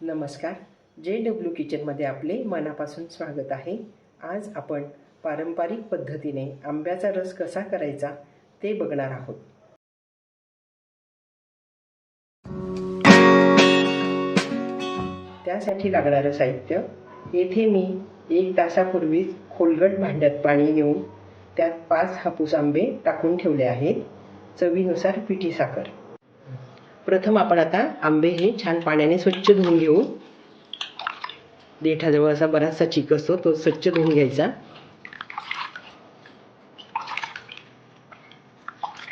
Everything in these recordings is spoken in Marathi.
नमस्कार. जे डब्ल्यू किचनमध्ये आपले मनापासून स्वागत आहे. आज आपण पारंपरिक पद्धतीने आंब्याचा रस कसा करायचा ते बघणार आहोत. त्यासाठी लागणारं साहित्य येथे मी एक तासापूर्वीच खोलगट भांड्यात पाणी घेऊन त्यात पाच हापूस आंबे टाकून ठेवले आहेत. चवीनुसार पिठी साखर. प्रथम आपण आता आंबे हे छान पाण्याने स्वच्छ धुवून घेऊ. देठाजवळ असा बराचसा चिक असतो तो स्वच्छ धुवून घ्यायचा.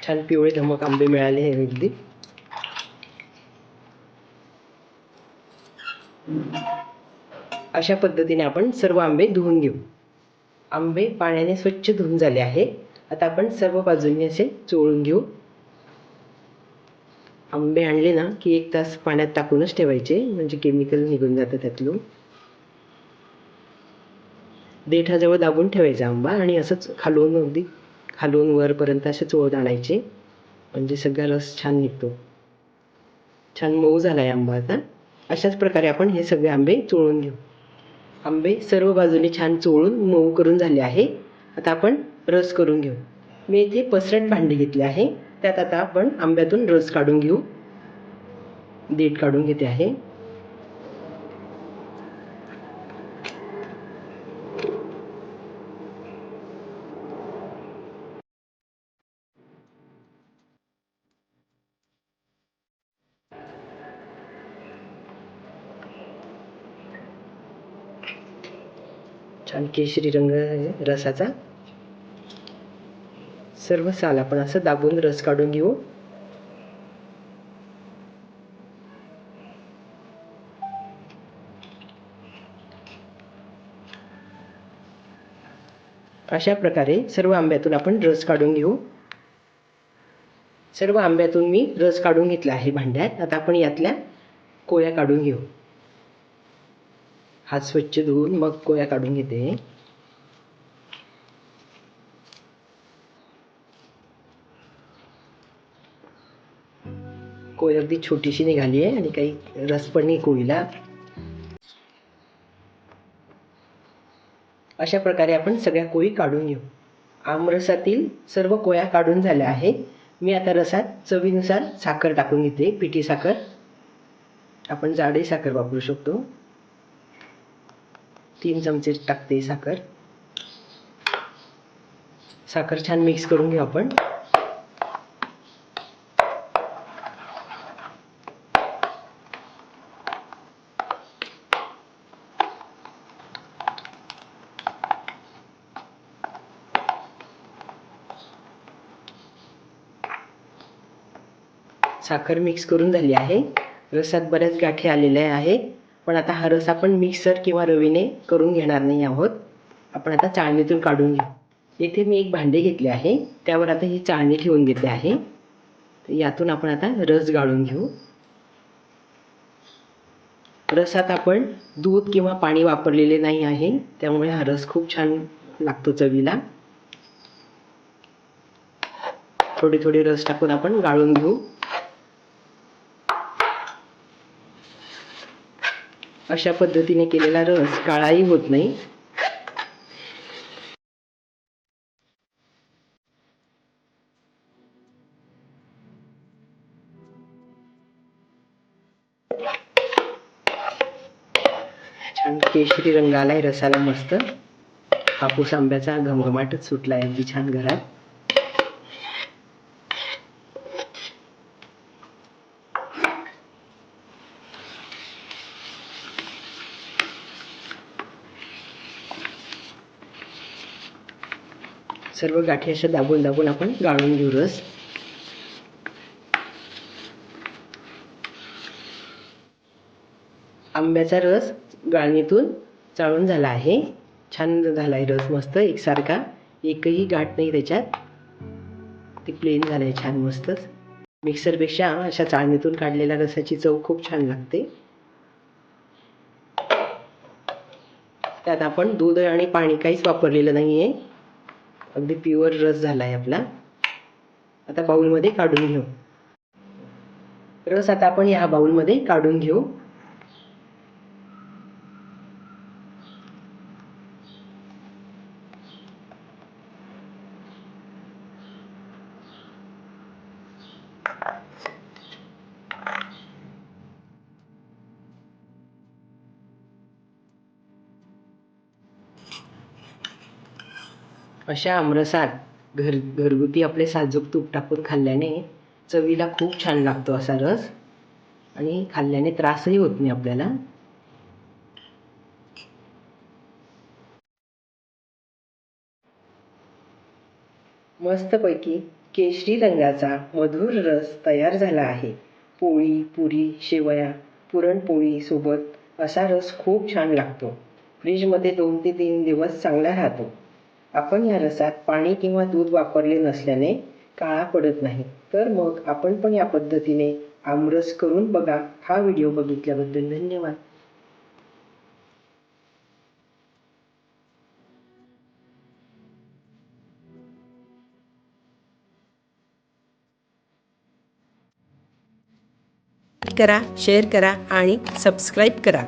छान पिवळे धमक आंबे मिळाले हे अगदी. अशा पद्धतीने आपण सर्व आंबे धुवून घेऊ. आंबे पाण्याने स्वच्छ धुवून झाले आहे. आता आपण सर्व बाजूंनी असे चोळून घेऊ. आंबे आणले ना की एक तास पाण्यात टाकूनच ठेवायचे म्हणजे केमिकल निघून जातं त्यातलं देठाजवळ दाबून ठेवायचा आंबा आणि असंच खालून अगदी खालून वरपर्यंत असे चोळत आणायचे. म्हणजे सगळा रस छान निघतो. छान मऊ झाला आहे आंबा आता. अशाच प्रकारे आपण हे सगळे आंबे चोळून घेऊ. आंबे सर्व बाजूने छान चोळून मऊ करून झाले आहे. आता आपण रस करून घेऊ. मी इथे पसरट भांडे घेतले आहे त्यात आता आपण आंब्यातून रस काढून घेऊ. देठ काढून घेते आहे. छान केशरी रंग आहे रसाचा. सर्व साल आपण असं दाबून रस काढून घेऊ. अशा प्रकारे सर्व आंब्यातून आपण रस काढून घेऊ. सर्व आंब्यातून मी रस काढून घेतला आहे भांड्यात. आता आपण यातल्या कोया काढून घेऊ. हात स्वच्छ धुवून मग कोया काढून घेते. कोय अगदी छोटीशी निघाली आहे आणि काही रस पण नाही कोळीला अशा प्रकारे आपण सगळ्या कोळी काढून घेऊ. आमरसातील सर्व कोया काढून झाल्या आहेत. मी आता रसात चवीनुसार साखर टाकून घेते पिठी साखर. आपण जाडे साखर वापरू शकतो. तीन चमचे टाकते साखर. साखर छान मिक्स करून घेऊ आपण. साखर मिक्स करून झाली आहे. रसात बऱ्याच गाठी आलेल्या आहे पण आता हा रस आपण मिक्सर किंवा रवीने करून घेणार नाही आहोत. आपण आता चाळणीतून काढून घेऊ. येथे मी एक भांडे घेतले आहे. त्यावर आता ही चाळणी ठेवून घेतली आहे. यातून आपण आता रस गाळून घेऊ. रसात आपण दूध किंवा पाणी वापरलेले नाही आहे. त्यामुळे हा रस खूप छान लागतो चवीला. थोडे थोडे रस टाकून आपण गाळून घेऊ. अशा पद्धतीने केलेला रस काळाही होत नाही. छान केशरी रंग आलाय रसाला मस्त. हापूस आंब्याचा घमघमाटच सुटलाय अगदी छान घरात. सर्व गाठी अशा दाबून दाबून आपण गाळून घेऊ रस. आंब्याचा रस गाळणीतून चाळून झाला आहे. छान झाला आहे रस मस्त एकसारखा. एकही गाठ नाही त्याच्यात. ते प्लेन झालं आहे छान मस्तच. मिक्सरपेक्षा अशा चाळणीतून काढलेल्या रसाची चव खूप छान लागते. त्यात आपण दूध आणि पाणी काहीच वापरलेलं नाही आहे अगदी प्युअर रस झाला आहे आपला. आता बाउलमध्ये काढून घेऊ. रस आता आपण ह्या बाउलमध्ये काढून घेऊ. अशा आमरसात घर घरगुती आपले साजूक तूप टाकून खाल्ल्याने चवीला खूप छान लागतो असा रस. आणि खाल्ल्याने त्रासही होत नाही आपल्याला. मस्तपैकी केशरी रंगाचा मधुर रस तयार झाला आहे. पोळी पुरी शेवया पुरणपोळी सोबत असा रस खूप छान लागतो. फ्रीजमध्ये दोन ते तीन दिवस चांगला राहतो. आपण या रसात पाणी किंवा दूध वापरले नसल्याने काळा पडत नाही. तर मग आपण पण या पद्धतीने आमरस करून बघा. हा व्हिडिओ बघितल्याबद्दल धन्यवाद. करा शेअर करा आणि सबस्क्राईब करा.